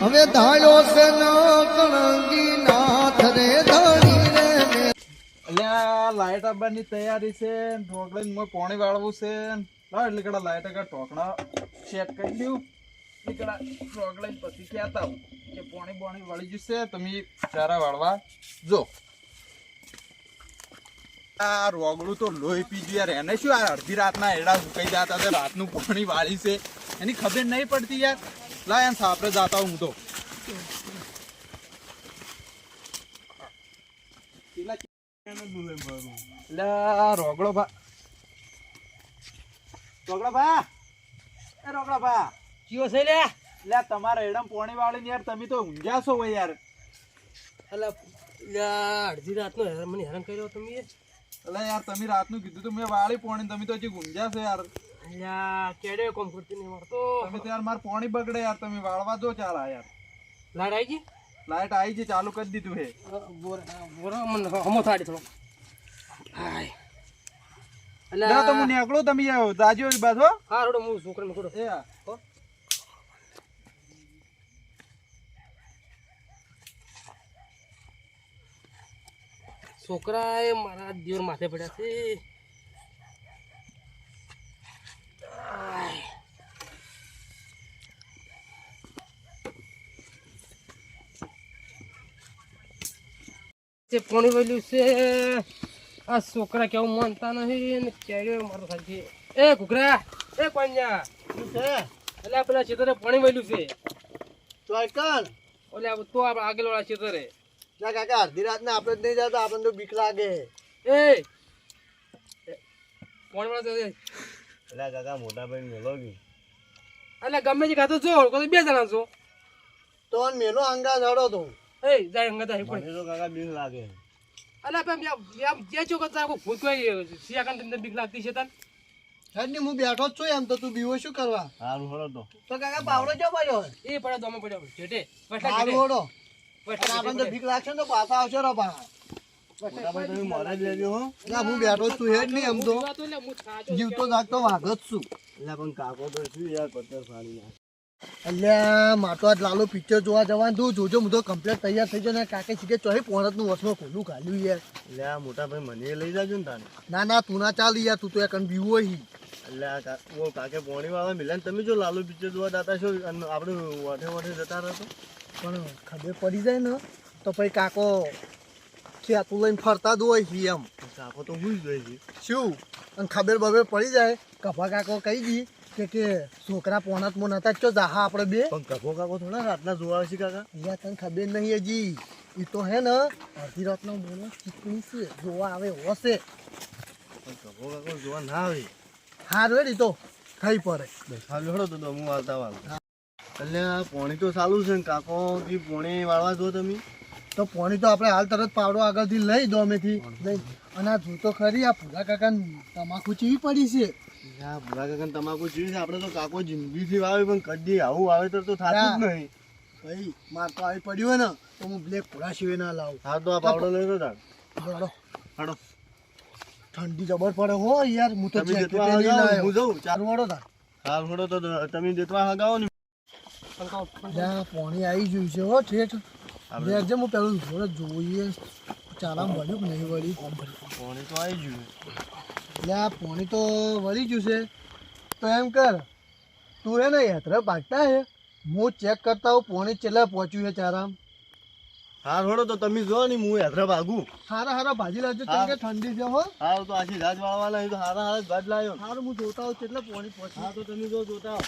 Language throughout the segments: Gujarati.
હવે ધાયો છે કણંગી નાથ રે ધણી રે અલ્યા, લાઈટ આવવાની તૈયારી છે. ઢોકળીને મોય પાણી વાળવું છે. લાવ એટલે કડા લાઈટ આગળ ઢોકણા સેટ કરી દઉં. નીકળા ઢોકળી પછી ક્યાં આવું કે પાણી પાણી વાળી જશે તમે ચારા વાળવા જો. આ રોગડું તો લોહી પી યાર. એને શું અડધી રાતના એડા સુકાઈ જતા રાતનું પાણી વાળી છે. એની ખબર નહીં પડતી યાર. લા એમ સાપરે જાતા હું તો. એટલે રોગડો ભા રોગડો ભા? એ રોગડો ભા. કયો છે લે? લે તમારા એડમ પોણી વાળી ને યાર તમે તો ઊંઘ્યા છો હોય યાર. લ્યા, અડધી રાતનો હેરાન મને હેરાન કર્યો તમે એટલે યાર તમે રાતનું કીધું તો મેં વાળી પોણી તમે તો હજી ઊંઘ્યા છો યાર. અલ્યા કેડે કોમ કરતી નહીં મળતો તમે તો યાર માર પોણી બગડે યાર તમે વાળવા દો ચાલ યાર. લાડ આવી ગઈ? લાઈટ આવી છે ચાલુ કરી દીધું હે. બોરા મને હમો થાડી થોડો હાય. લે તો હું નીકળું તમે યાર દાજો બાજુ હો. રોડો હું છોકરાને એ હા. છોકરા એ મારા દિવર માથે પડ્યા છે. તે પાણી વાળ્યું છે આ છોકરા કેવું માનતા નહીં ને મારો સાચી એ ઘૂઘરા એ કોન્યા શું છે? એટલે પેલા ખેતરે પાણી વાળ્યું છે. ચોયકન ઓલે તો આપણે આગળ વાળા ખેતરે ના કાકા અડધી રાતના આપણે નહીં જતા આપણને તો બીક લાગે. એ પાણી વાળા છે. એટલે કાકા મોટા ભાઈ મેલો ગઈ એટલે ગમે તે ખાતો છો કોઈ બે જણા છો. તો મેલો અંગા જડો તો. એ જાય પણ તો કાકા બીક લાગે આમ આમ જે છો કોઈ ભૂત કોઈ સિયાકાન તમને બીક લાગતી છે તને હેડની હું બેઠો જ છું એમ તો તું બીવો શું કરવા સારું હળો તો તો કાકા પાવડો જો પડ્યો એ પડે દોમે પડ્યો જેટે સારું હોડો અને આપણને તો બીક લાગશે ને તો પાછા આવશે રો પા હો હું બેઠો જ છું હેડ નહીં એમ તો જીવતો જાગતો વાઘ જ છું એટલે પણ કાકો તો શું યાર પત્તર ફાડી નાખે અલ્યા તો આજ લાલો પિક્ચર જોવા જવાનું તું. જોજો હું તો કમ્પ્લીટ તૈયાર થઈ જાય ને. કાકે શીખે ચોહી પોણતનું વર્ષમાં ખોલું ખાલ્યું યાર આ મોટા ભાઈ મને લઈ જાજો ને તાને ના ના તું ના ચાલ યાર તું તો એક બીવો હી એટલે ઓ કાકે પોણી વાળા મિલાન તમે જો લાલુ પિક્ચર જોવા દાતા છો અને આપણે વાઠે વાઠે જતા રહો પણ ખબર પડી જાય ને તો પછી કાકો ખેતું લઈને ફરતા જ હોય હી એમ. કાકો તો હું જ શું? અને ખબર બબર પડી જાય? કભા કાકો કહી દી. કે કે છોકરા પોણાતમાં નતા જ ચો જાહા આપણે બે? પણ કાકો થોડા રાતના જોવા છે કાકા. યા તને ખબર નહીં હજી. એ તો હે ને અડધી રાતનો બોલો ચીકણી છે. જોવા આવે હોશે પણ કાકો જોવા ના આવે. હાર વેડી તો ખાઈ પડે. હાલ હળો તો હું વાળતા વાળ એટલે પોણી તો ચાલુ છે ને કાકો કી પોણી વાળવા જો તમે. તો પોણી તો આપણે હાલ તરત પાવડો આગળથી લઈ દો અમેથી અને આ જોતો ખરી આ પૂરા કાકા તમાકુ ચીવી પડી છે? કાકા તમાકુ જોઈએ છે? આપણે તો કાકો જિંદગીથી વાવે પણ કદી આવું વાવેતર તો થતું જ નહીં. ભાઈ માર તો આવી પડ્યું હોય ને તો હું બ્લેક પૂરા સિવાય ના લાવું. હા તો આ પાવડો લઈ લો તાર. હાડો ઠંડી જબર પડે. હો યાર હું તો. હું જઉં. ચાર ચાર વાળો તાર. હાલ હળો તો તમે દેતવા હગાવો ને પાણી આવી ગયું છે હો ઠેઠ. આપણે હું પેલું જોડે જોઈએ ચાલા મળ્યું કે નહીં વળી? પાણી તો આવી ગયું. એટલે પોણી તો વળી ગયું છે. તો એમ કર તું હે ને યાત્રા પાકતા હે? હું ચેક કરતા હું પોણી છેલ્લે પહોંચ્યું છે ચારામ. હાલ હળો તો તમે જો ને હું યાત્રા ભાગું હારા હારા ભાજી લાવજો કેમ કે ઠંડી છે હો. હાલ તો આજે રાજ વાળવાના તો હારા હારા ગાજ લાવ્યો. હારું હું જોતા હોઉં કેટલે પોણી પહોંચ્યું. હા તો તમે જો જોતા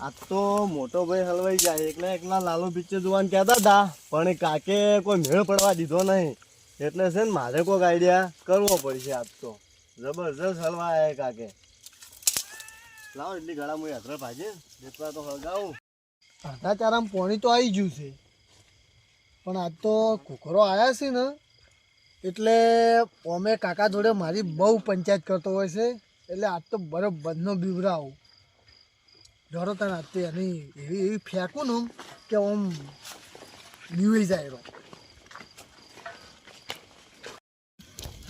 આ તો મોટો ભાઈ હલવાઈ જાય. એકલા એકલા લાલો પિક્ચર જોવાનું કહેતા હતા. પણ કાકે કોઈ મેળ પડવા દીધો નહીં. એટલે છે ને મારે કોઈક આઈડિયા કરવો પડશે આજ તો. જબરજસ્ત હલવા આવ્યા કાકે. લાવો એટલી ગળા હું યાત્રા ભાજે જેટલા તો હળગાવું. અડધા ચારામ પોણી તો આવી ગયું છે. પણ આજ તો કુકરો આવ્યા છે ને, એટલે અમે કાકા જોડે મારી બહુ પંચાયત કરતો હોય છે. એટલે આજ તો બરોબરનો બીવરાવું તને આજ તો એની એવી એવી ફેંકું ને કે આમ બીવાઈ જાય રો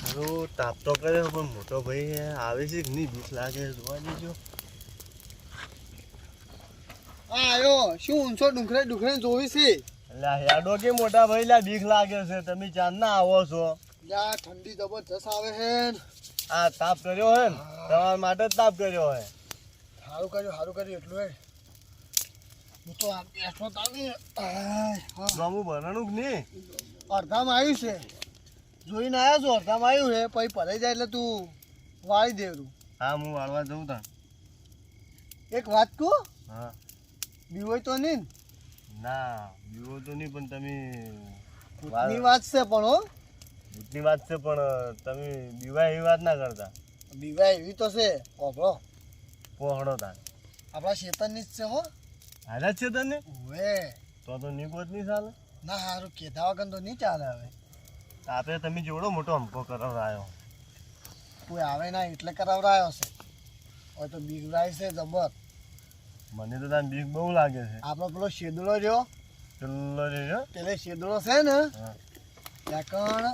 હારો તાપ તો કર્યો પણ મોટો ભાઈ આવે છે કે નહીં? બીક લાગે જોવા દેજો. આયો શું ઊંચો ડુંગરે ડુંગરે જોવી છે? લા હેડો કે મોટા ભાઈ લા બીક લાગે છે. તમે ચાંદ ના આવો છો? યા ઠંડી જબરજસ્ત આવે છે આ તાપ કર્યો હે તમારા માટે તાપ કર્યો હે. સારું કર્યું સારું કર્યું એટલું હે હું. તો આ. ગમું ભરણું નહીં? અડધામાં આવ્યું છે. જોઈને આવ્યા છું અડધામાં આવ્યું છે પછી ભરાઈ જાય એટલે તું વાળી દેવું હા હું વાળવા જઉં તા એક વાત કહું? હા. બીવોય તો નહીં ના? બીવો તો નહીં પણ તમે ભૂતની વાત છે પણ હો. ભૂતની વાત છે પણ તમે બીવાય એવી વાત ના કરતા. બીવાય એવી તો છે. ઓભળો પહોળો તા આપણા શેતનની જ છે હો. હાલ્યા જ છે તને? હવે તો તો નીકોત નહીં ચાલે. ના સારું કીધા વગર તો નહીં ચાલે હવે. તાપે તમે જોડો મોટો હમકો કરાવરાયો કોઈ આવે ના એટલે કરાવરાયો છે. હવે તો બીવરાય છે જબર. મને તો તાર બીક બહુ લાગે છે. આપણો પેલો શેદડો રહ્યો. ચલ્લો રહ્યો. પેલે શેદળો છે ને. ત્યાં કણ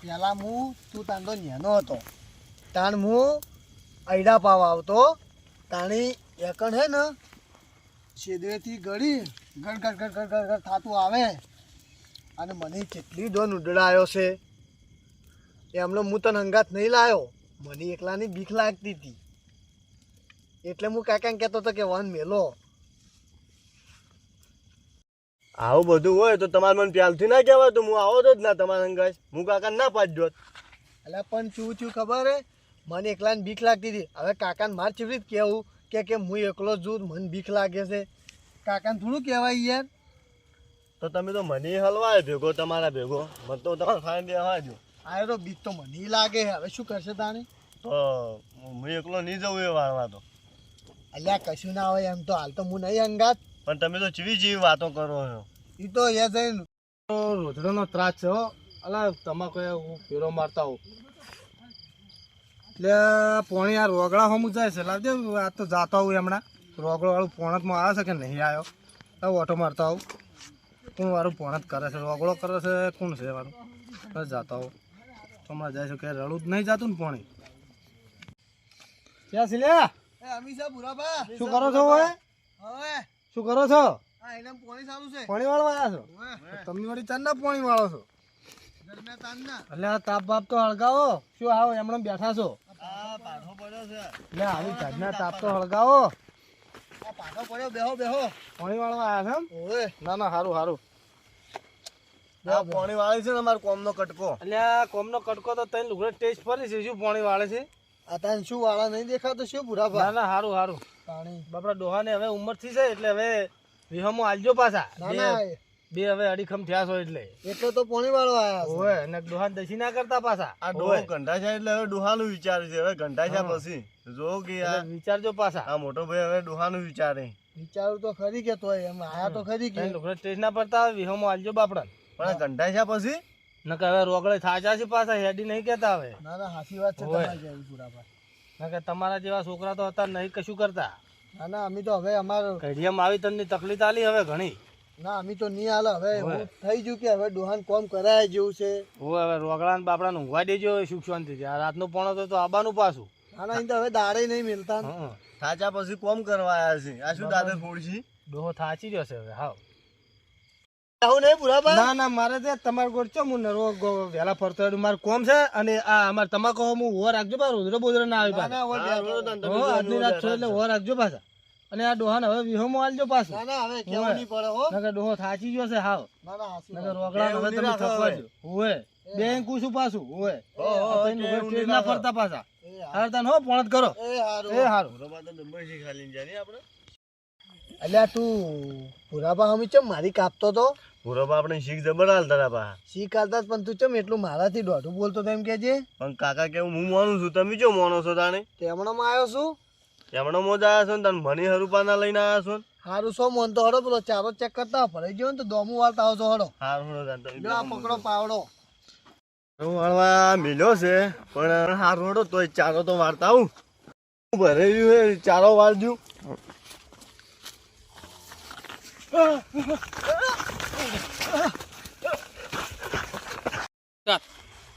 પેલા હું તું તાંડો નેનો હતો. તાણ હું અયડા પાવ આવતો તાણી એકણ હે ને શેદડેથી ગળી ગડ ગડ ગડ ગડ ગડ થતું આવે. અને મને કેટલી ડોન ઉડડાયો છે. એમનો હું તને અંગાત નહીં લાયો. મને એકલાની બીક લાગતી હતી. એટલે હું કાકાને કહેતો હતો કે વન મેલો. આવું બધું હોય તો તમારે મને પ્યાલથી ના કહેવાય તો હું આવો જ ના તમારા અંગાજ હું કાકા ના પાડ્યો એટલે પણ શું થયું ખબર હે? મને એકલાને બીક લાગતી હતી. હવે કાકાને માર ચીવરી જ કહેવું કે કે હું એકલો છું મને બીક લાગે છે. કાકાને થોડું કહેવાય યાર. તો તમે તો મને હલવાય ભેગો તમારા ભેગો. મને તો તમારે ફાઈન દેવા દો આ તો બીક તો મને લાગે હવે શું કરશે તાણે? તો હું એકલો નહીં જવું એ વાળવા તો. અલ્યા કશું ના હોય એમ તો. હાલ તો હું નહીં અંગાત પણ તમે તો ચીવી જીવી વાતો કરો છો. એ તો એ જઈને રોજડોનો ત્રાસ છે હો. અલા તમાકુ હું ફેરો મારતા હોઉં એટલે પોણી આ રોગડા હમું જાય છે. લાવજે આ તો જતો આવું હમણાં. રોગડો વાળું પોણતમાં આવે છે કે નહીં આવ્યો એ ઓટો મારતો આવું. કોણ વાળું પોણત કરે છે? રોગડો કરે છે? કોણ છે વાળું બસ જાતા આવું. હમણાં જાય છે કે રડું જ નહીં જાતું ને પોણી. ક્યાં છે શું કરો છો હવે? શું કરો છો? પોણી વાળવા આવ્યા છો? તમે વળી ચાંદના પોણી વાળો છો. ઘરના તાનના એટલે આ તાપ બાપ તો હળગાવો. શું આવો એમણે બેઠા છો? આ છે આવી જાતના તાપ તો હળગાવો. પાછો પડ્યો બેહો બેહો પાણી વાળવા આવ્યા છે ઓવે ના ના સારું સારું પાણી વાળી છે ને અમારા કોમનો કટકો. આ કોમનો કટકો તો તઈ લુગડે ટેસ્ટ ફરી છે. શું પાણી વાળે છે? આ તાન શું વાળા નહીં દેખાતો? શું પૂરા ના ના સારું સારું પાણી. બાપડા ડોહાને હવે ઉંમર થઈ છે એટલે હવે વિહમો આલજો પાછા. ના ના બે હવે અડીખમ થયા છો એટલે. એટલે તો પોણી વાળો આયા હોય અને ડોહાન દસી ના કરતા પાછા. આ ડોહો ઘંટા છે એટલે હવે ડોહાનું વિચાર છે. હવે ઘંટા છે પછી. જો કે આ વિચારજો પાછા. આ મોટો ભાઈ હવે ડોહાનું વિચારે. વિચારું તો ખરી કે તોય એમ આયા તો ખરી કે. લુગડે ટેસ્ટ ના પડતા હવે આલજો બાપડા. પણ છે પછી? નકર હવે રોગડે થાચા છે પાછા હેડી નહીં કેતા હવે. ના ના હાચી વાત છે. તમારી જેવી બુરાબા નકર તમારા જેવા છોકરા તો હતા નહીં કશું કરતા. ના ના અમે તો હવે અમાર ઘડિયામાં આવી તમને તકલીફ આલી હવે ઘણી. ના અમે તો નહીં હાલ. હવે થઈ ગયું કે હવે ડોહાન કોમ કરાય જેવું છે. હું હવે રોગડા ને બાપડા ઊંઘવા દેજો સુખ શાંતિ રાત રાતનું પોણો તો આબાનું પાછું. આના તો હવે દાડે નહીં મિલતા થાચા પછી કોમ કરવા આવ્યા છે. આ શું દાદર ફોડશી ડોહો થાચી રહ્યો છે હવે હાવ. આવું નહીં બુરાબા ના ના મારે તે તમારે ગોળ ચો હું નરો ગો- ફરતો મારે કોમ છે અને આ અમારે તમાકુ હું હો રાખજો પાછો. રોજડો બોજડો ના આવી પાછા. આજની રાત છો એટલે રાખજો પાછા. અને આ ડોહાને હવે વિહોમાં આલજો પાછું. ના ના હવે કેવું નહીં પડે હો. નકર ડોહો થાચી ગયો છે હાવ. ના ના હાચી નકર વાત. હવે તમે થકવાજો થકવાડજો બેંક બે પાછું ઓવે હો, હો, આ તઈને કે ઊભા ઊંધી ટ્રેન ના ફરતા પાછા. હાર તાન હો પોણત કરો. એ હારું. એ હારું. બરોબર તો ડબ્બા ખાલી જાય આપણે? અલ્યા તું પુરાબા હમી ચમ મારી કાપતો તો? બરોબર આપણે શીખ જબર હાલ તારા પા શીખ કાઢતા જ પણ તું ચમ એટલું મારાથી દોઢું બોલતો તેમ કે કેજે પણ કાકા કેવું હું માનું છું તમે જો માનો છો તાણે? તેમણામાં આવ્યો છું. તેમનો મોજ આવ્યા છો ને તને મની હરુપાના લઈને આવ્યા છો ને? હારું સો મન તો હડો પેલો ચારો ચેક કરતા ભરાઈ ગયો ને તો દોમું વાળતા આવશો હડો. હારું હડો આ પકડો પાવડો. હું વાળવા મિલ્યો છે પણ હારું હડો તોય ચારો તો વાળતા આવું. હું ભરેલું હે ચારો વાળજો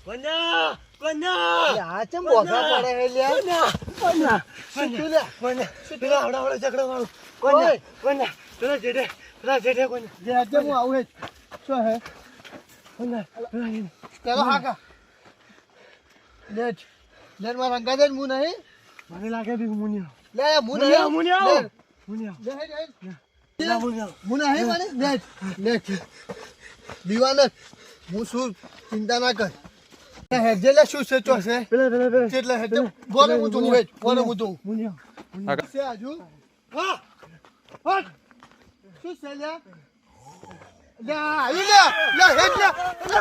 પંજા આ ચમ બોઘા પડે હે કોન્યા! કોન્યા! શું થયું લ્યા? કોન્યા! પેલા આવડા આવડા વાળું. કોન્યા! ઓય. કોન્યા! પેલા જેઠે પેલા જેઠે કોન્યા. જે આજે હું આવું હે શું હે? જેઠે. ચાલો હાકા. લેટ લેટમાં રંગા દે હું નહીં. મને લાગે બી મુનિયા લે હું મુનિયા નહીં મુનિયા લે, મુનિયા લે, લે, લે. પેલા મુનિયા હું નહીં મને લેટ લેટ દીવાન હું શું ચિંતા ના કર. લે, શું છે ચોસે પેલા પેલા પેલા. એટલે હેડજે બોલે હું તું હેડ બોલે હું તું મુનિયા છે આજુ? હા હા. શું છે લ્યા? લે આવી લે લે હેડ લે લે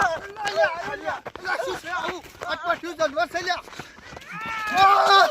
લે લે લે શું છે આવું? અટપટ્યું જનવર છે લે આ!